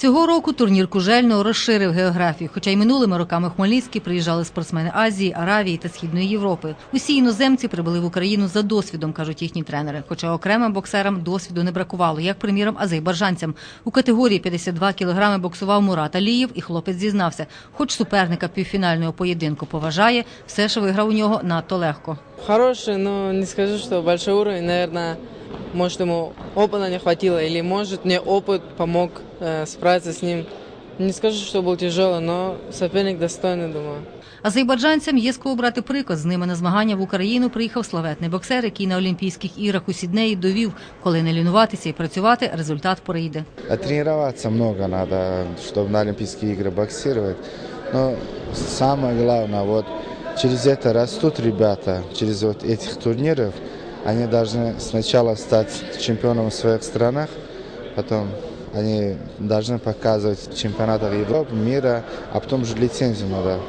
Цього року турнір Кужельного розширив географію, хоча й минулими роками в Хмельницький приїжджали спортсмени Азії, Аравії та Східної Європи. Усі іноземці прибули в Україну за досвідом, кажуть їхні тренери. Хоча окремим боксерам досвіду не бракувало, як приміром азербайджанцям. У категорії 52 кілограми боксував Мурат Алієв, і хлопець зізнався, хоч суперника півфінального поєдинку поважає, все ж виграв у нього надто легко. Хороший, но не скажу, что большой уровень. Наверное, может ему опыта не хватило, или может мне опыт помог э, справиться с ним. Не скажу, что был тяжелый, но соперник достойный, думаю. Азербайджанцям є з кого брати приклад. З ними на змагання в Україну приїхав славетний боксер, який на Олімпійських іграх у Сіднеї довів, коли не лінуватися і працювати, результат прийде. А тренироваться много надо, чтобы на Олимпийские игры боксировать. Но самое главное, вот через это растут ребята, через вот этих турниров. Они должны сначала стать чемпионом в своих странах, потом они должны показывать в чемпионатах Европы, мира, а потом же лицензию надо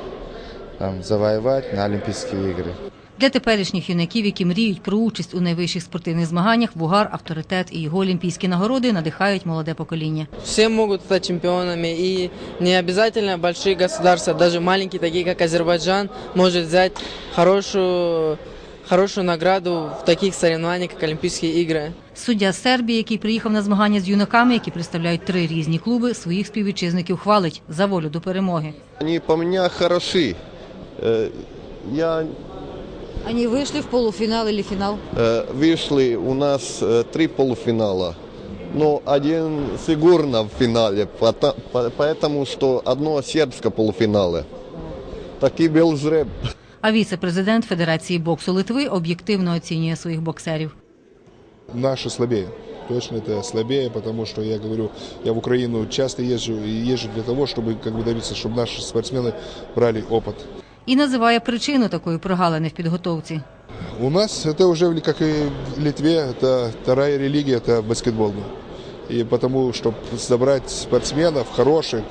там, завоевать на Олимпийские игры. Для теперішніх юнаків, які мріють про участь у найвищих спортивних змаганнях, вугар, авторитет і його олімпійські нагороди надихають молоде покоління. Все могут стать чемпионами, и не обязательно большие государства, даже маленькие, такие как Азербайджан, может взять хорошую, хорошую награду в таких соревнованиях, как Олимпийские игры. Суддя з Сербії, який приїхав на змагання з юнаками, які представляють три різні клуби, своїх співвітчизників хвалить за волю до перемоги. Они по мне хороши. Э, Я Они вышли в полуфинал или финал? э, вышли у нас э, три полуфинала. Но один сигурно в финале, пото- по- поэтому что одно сербское полуфинале. Такий был жреб. А віце-президент Федерації боксу Литви об'єктивно оцінює своїх боксерів. Наши слабее. Точно это слабее, потому что я говорю, я в Украину часто езжу и езжу для того, чтобы как бы добиться, чтобы наши спортсмены брали опыт. І називає причину такої прогалини в підготовці. У нас это уже, как и в Литве, это вторая религия, это баскетбол. И потому, чтобы собрать спортсменов хороших,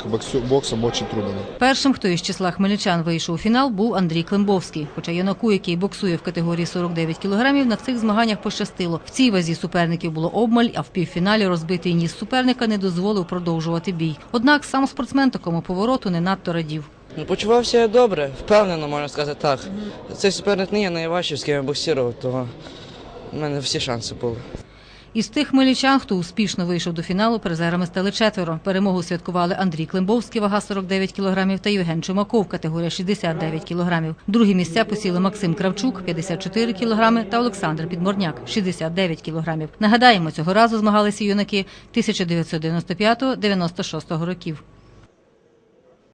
боксом очень трудно. Першим, хто із числа хмельничан вийшов у фінал, був Андрій Климбовський. Хоча юнаку, який боксує в категорії 49 кілограмів, на цих змаганнях пощастило. В цій вазі суперників було обмаль, а в півфіналі розбитий ніс суперника не дозволив продовжувати бій. Однак сам спортсмен такому повороту не надто радів. Ну, почувався я добре, впевнено, можна сказати так. Цей суперник не є найважчий, з ким я боксував, того в мене всі шанси були. Із тих хмельничан, хто успішно вийшов до фіналу, призерами стали четверо. Перемогу святкували Андрій Климбовський, вага 49 кілограмів, та Євген Чумаков, категорія 69 кілограмів. Другі місця посіли Максим Кравчук, 54 кілограми, та Олександр Підморняк, 69 кілограмів. Нагадаємо, цього разу змагалися юнаки 1995-96 років.